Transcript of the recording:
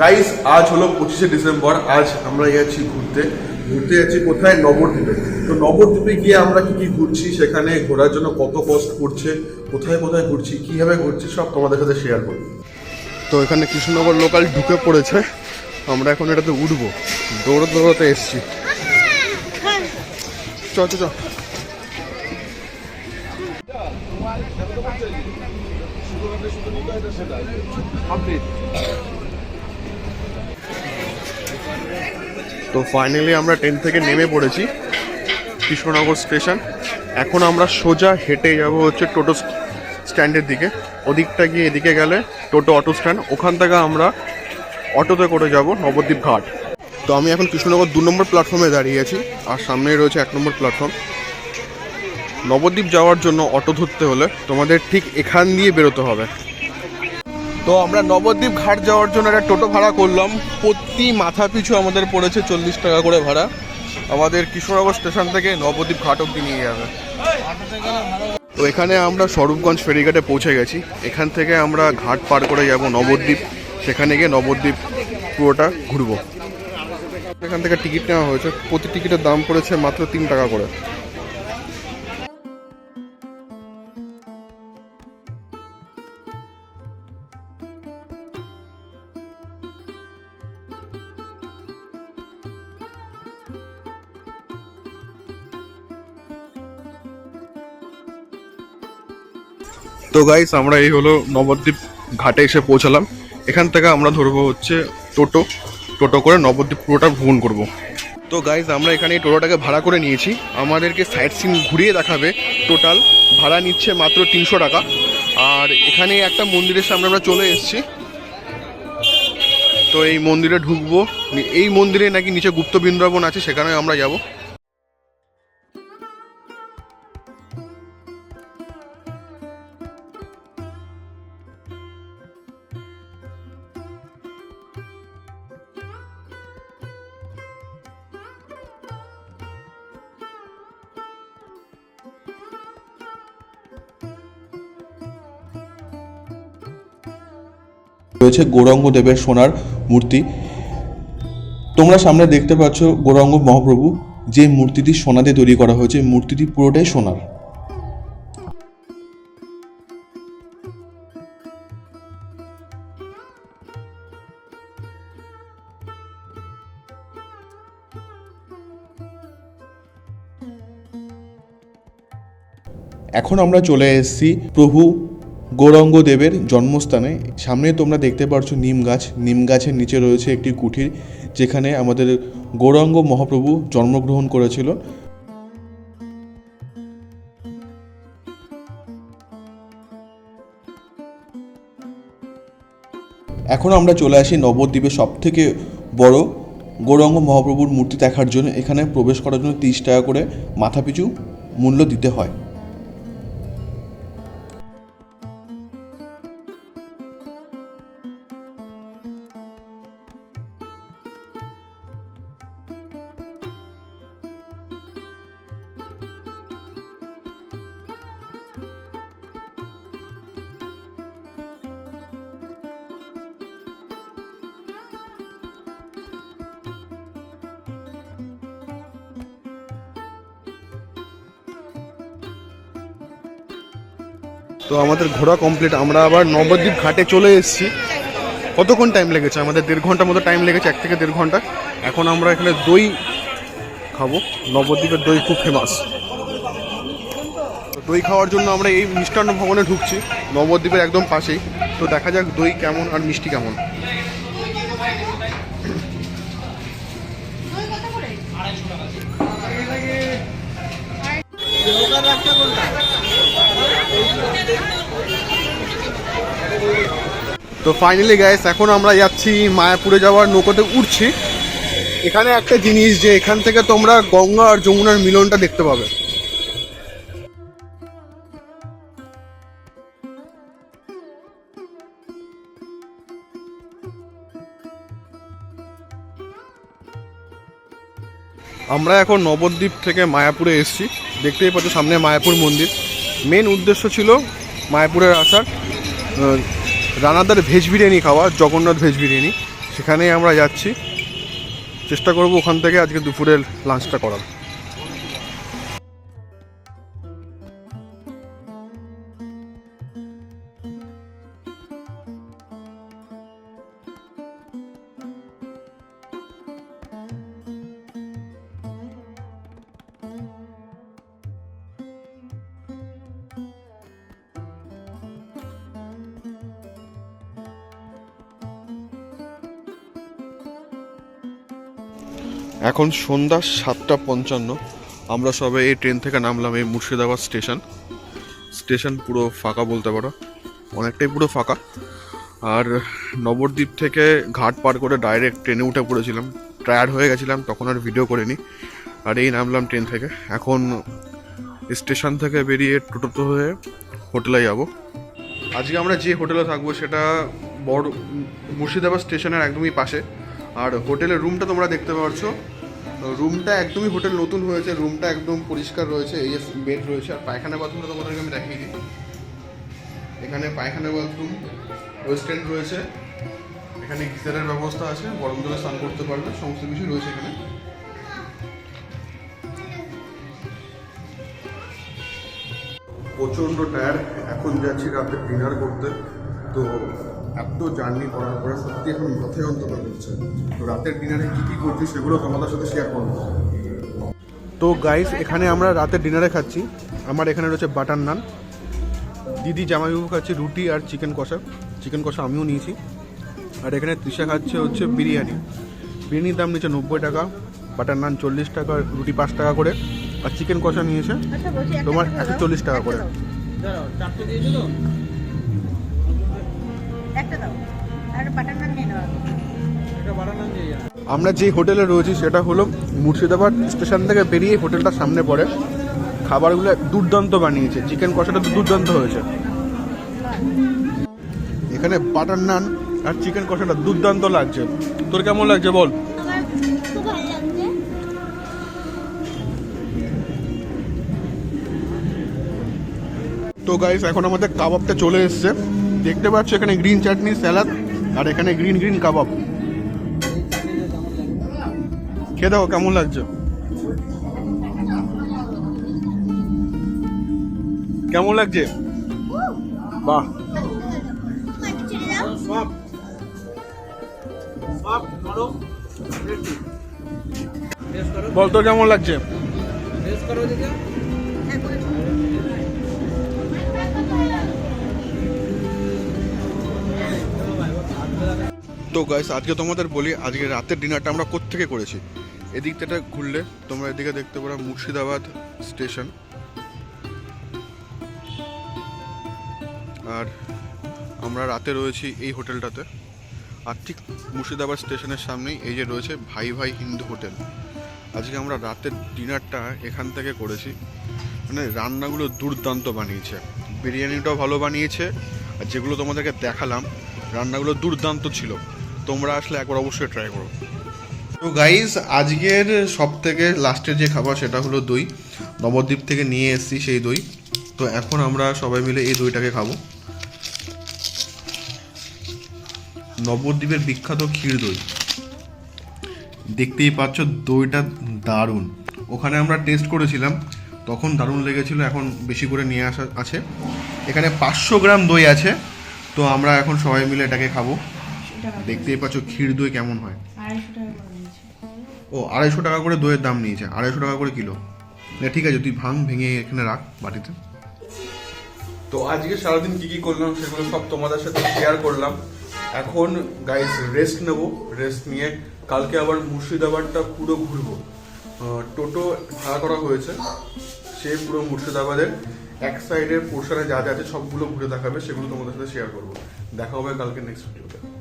Guys আজ হলো পঁচিশে ডিসেম্বর, আজ আমরা যাচ্ছি ঘুরতে। ঘুরতে যাচ্ছি কোথায়? নবদ্বীপে। তো নবদ্বীপে গিয়ে আমরা কি কি ঘুরছি, সেখানে ঘোরার জন্য কত কষ্ট পড়ছে, কোথায় কোথায় ঘুরছি, কীভাবে ঘুরছি, সব তোমাদের সাথে শেয়ার করব। তো এখানে কৃষ্ণনগর লোকাল ঢুকে পড়েছে। আমরা এখন এটাতে উঠবো। দৌড়তে দৌড়তে এসছি। চ চ চ। তো ফাইনালি আমরা ট্রেন থেকে নেমে পড়েছি কৃষ্ণনগর স্টেশন এখন আমরা সোজা হেঁটে যাব হচ্ছে টোটো স্ট্যান্ডের দিকে। ওদিকটা গিয়ে এদিকে গেলে টোটো অটো স্ট্যান্ড ওখান থেকে আমরা অটোতে করে যাব নবদ্বীপ ঘাট। তো আমি এখন কৃষ্ণনগর দু নম্বর প্ল্যাটফর্মে দাঁড়িয়ে আছি। আর সামনেই রয়েছে এক নম্বর প্ল্যাটফর্ম নবদ্বীপ যাওয়ার জন্য অটো ধরতে হলে তোমাদের ঠিক এখান দিয়ে বেরোতে হবে। তো আমরা নবদ্বীপ ঘাট যাওয়ার জন্য একটা টোটো ভাড়া করলাম। প্রতি মাথা পিছু আমাদের পড়েছে চল্লিশ টাকা করে ভাড়া। আমাদের কৃষ্ণনগর স্টেশন থেকে নবদ্বীপ ঘাট অব্দি নিয়ে যাবে। তো এখানে আমরা স্বরূপগঞ্জ ফেরিঘাটে পৌঁছে গেছি। এখান থেকে আমরা ঘাট পার করে যাব নবদ্বীপ। সেখানে গিয়ে নবদ্বীপ পুরোটা ঘুরবো। এখান থেকে টিকিট নেওয়া হয়েছে। প্রতি টিকিটের দাম পড়েছে মাত্র তিন টাকা করে। তো গাইস আমরা এই হলো নবদ্বীপ ঘাটে এসে পৌঁছালাম। এখান থেকে আমরা ধরবো হচ্ছে টোটো। টোটো করে নবদ্বীপ পুরোটা ভ্রমণ করব। তো গাইজ আমরা এখানে এই টোটোটাকে ভাড়া করে নিয়েছি। আমাদেরকে সাইট সিন ঘুরিয়ে দেখাবে টোটাল ভাড়া নিচ্ছে মাত্র তিনশো টাকা। আর এখানে একটা মন্দিরের সামনে আমরা চলে এসেছি। তো এই মন্দিরে ঢুকবো। এই মন্দিরে নাকি নিচে গুপ্ত বৃন্দাবন আছে, সেখানে আমরা যাব। রয়েছে গৌরাঙ্গ দেবের সোনার মূর্তি। তোমরা সামনে দেখতে পাচ্ছ গৌরাঙ্গ মহাপ্রভু যে মূর্তিটি সোনাতে তৈরি করা হয়েছে। মূর্তিটি পুরোটাই সোনার। এখন আমরা চলে এসেছি প্রভু গৌরাঙ্গ দেবের জন্মস্থানে। সামনে তোমরা দেখতে পাচ্ছ নিম গাছ। নিম গাছের নিচে রয়েছে একটি কুঠির, যেখানে আমাদের গৌরাঙ্গ মহাপ্রভু জন্মগ্রহণ করেছিল। এখন আমরা চলে আসি নবদ্বীপের সব থেকে বড় গৌরাঙ্গ মহাপ্রভুর মূর্তি দেখার জন্য। এখানে প্রবেশ করার জন্য তিরিশ টাকা করে মাথাপিছু মূল্য দিতে হয়। তো আমাদের ঘোরা কমপ্লিট আমরা আবার নবদ্বীপ ঘাটে চলে এসেছি। কতক্ষণ টাইম লেগেছে? আমাদের দেড় ঘণ্টার মতো টাইম লেগেছে এক থেকে দেড় ঘণ্টা। এখন আমরা এখানে দই খাব। নবদ্বীপের দই খুব ফেমাস দই খাওয়ার জন্য আমরা এই মিষ্টান্ন ভবনে ঢুকছি। নবদ্বীপের একদম পাশেই। তো দেখা যাক দই কেমন আর মিষ্টি কেমন। তো ফাইনালি গ্যাস এখন আমরা যাচ্ছি মায়াপুরে যাওয়ার নৌকোতে উঠছি। এখানে একটা জিনিস যে এখান থেকে তোমরা গঙ্গা আর যমুনার মিলনটা দেখতে পাবে। আমরা এখন নবদ্বীপ থেকে মায়াপুরে এসেছি। দেখতেই পাচ্ছ সামনে মায়াপুর মন্দির। মেন উদ্দেশ্য ছিল মায়াপুরের আসার। রানাদার ভেজ বিরিয়ানি খাওয়া, জগন্নাথ ভেজ বিরিয়ানি। সেখানেই আমরা যাচ্ছি। চেষ্টা করব ওখান থেকে আজকে দুপুরের লাঞ্চটা করার। এখন সন্ধ্যা সাতটা পঞ্চান্ন। আমরা সবে এই ট্রেন থেকে নামলাম এই মুর্শিদাবাদ স্টেশন। স্টেশন পুরো ফাঁকা বলতে পারো। অনেকটাই পুরো ফাঁকা। আর নবদ্বীপ থেকে ঘাট পার করে ডাইরেক্ট ট্রেনে উঠে পড়েছিলাম। টায়ার্ড হয়ে গেছিলাম, তখন আর ভিডিও করিনি। আর এই নামলাম ট্রেন থেকে। এখন স্টেশন থেকে বেরিয়ে টোটোতে হয়ে হোটেলে যাব। আজকে আমরা যে হোটেলে থাকব সেটা বড় মুর্শিদাবাদ স্টেশনের একদমই পাশে। আর হোটেলের রুমটা তোমরা দেখতে পাচ্ছ রুমটা একদমই হোটেল নতুন হয়েছে, রুমটা একদম পরিষ্কার রয়েছে, এই যে বেড রয়েছে, আর পায়খানা বাথরুমটা তোমাদেরকে আমি দেখিয়ে দিই। এখানে পায়খানা বাথরুম ওয়েস্টার্ন রয়েছে, এখানে গিজারের ব্যবস্থা আছে, গরম জলে স্নান করতে পারবে, সমস্ত কিছু রয়েছে এখানে। প্রচণ্ড টায়ার এখন যাচ্ছি রাতে ডিনার করতে, তো এত জার্নি করার পরে সত্যি এখন মাথায় যন্ত্রণা করছে তো রাতের ডিনারে কী কী করছি সেগুলো তোমাদের সাথে শেয়ার করব। তো গাইস এখানে আমরা রাতের ডিনারে খাচ্ছি। আমার এখানে রয়েছে বাটার নান দিদি জামাইবাবু খাচ্ছে রুটি আর চিকেন কষা। চিকেন কষা আমিও নিয়েছি। আর এখানে তৃষা খাচ্ছে হচ্ছে বিরিয়ানি। বিরিয়ানির দাম নিচ্ছে নব্বই টাকা বাটার নান চল্লিশ টাকা রুটি পাঁচ টাকা করে। আর চিকেন কষা নিয়েছে আচ্ছা তোমার একশো চল্লিশ টাকা করে। একটা দাও। আর বাটার নান নিয়ে নেওয়া আমরা যে হোটেলে রয়েছি সেটা হলো মুর্শিদাবাদ স্টেশন থেকে বেরিয়ে হোটেলটা সামনে পড়ে। খাবারগুলো দুর্দান্ত বানিয়েছে। চিকেন কষাটা তো দুর্দান্ত হয়েছে। এখানে বাটার নান আর চিকেন কষাটা দুর্দান্ত লাগছে। তোর কেমন লাগছে বল? তো গাইস এখন আমাদের কাবাবটা চলে এসেছে। দেখতে পাচ্ছ এখানে গ্রিন চাটনি স্যালাড আর এখানে গ্রিন গ্রিন কাবাব খেয়ে দেখো কেমন লাগছে। কেমন লাগছে? বাহ। বল তোর কেমন লাগছে? তো গাইস আজকে তোমাদের বলি, আজকে রাতের ডিনারটা আমরা কোত্থেকে করেছি? এদিক থেকে ঘুরলে তোমরা এদিকে দেখতে পারো মুর্শিদাবাদ স্টেশন। আর আমরা রাতে রয়েছি এই হোটেলটাতে। আর ঠিক মুর্শিদাবাদ স্টেশনের সামনেই এই যে রয়েছে ভাই ভাই হিন্দু হোটেল। আজকে আমরা রাতের ডিনারটা এখান থেকে করেছি। মানে রান্নাগুলো দুর্দান্ত বানিয়েছে। বিরিয়ানিটাও ভালো বানিয়েছে। আর যেগুলো তোমাদেরকে দেখালাম, রান্নাগুলো দুর্দান্ত ছিল। তোমরা আসলে একবার অবশ্যই ট্রাই করো। তো গাইস আজকের সব থেকে লাস্টের যে খাবার সেটা হলো দই। নবদ্বীপ থেকে নিয়ে এসেছি সেই দই। তো এখন আমরা সবাই মিলে এই দইটাকে খাব। নবদ্বীপের বিখ্যাত ক্ষীর দই। দেখতেই পাচ্ছ, দইটা দারুণ। ওখানে আমরা টেস্ট করেছিলাম, তখন দারুণ লেগেছিল, এখন বেশি করে নিয়ে আসা আছে। এখানে পাঁচশো গ্রাম দই আছে, তো আমরা এখন সবাই মিলে এটাকে খাব। দেখতেই পাচ্ছ ক্ষীর দই কেমন হয়। ও আড়াইশো টাকা করে দইয়ের দাম নিয়েছে। আড়াইশো টাকা করে কিলো। না ঠিক আছে তুই ভাঙ ভেঙে এখানে রাখ বাটিতে। তো আজকে সারাদিন কি কি করলাম সেগুলো সব তোমাদের সাথে শেয়ার করলাম। এখন গাইস রেস্ট নেব। রেস্ট নিয়ে কালকে আবার মুর্শিদাবাদটা পুরো ঘুরবো। আহ, টোটো ভাড়া করা হয়েছে। সে পুরো মুর্শিদাবাদের। এক সাইডের পোর্শনে যা যা আছে সবগুলো ঘুরে দেখাবে সেগুলো তোমাদের সাথে শেয়ার করব। দেখা হবে কালকে নেক্সট ভিডিওতে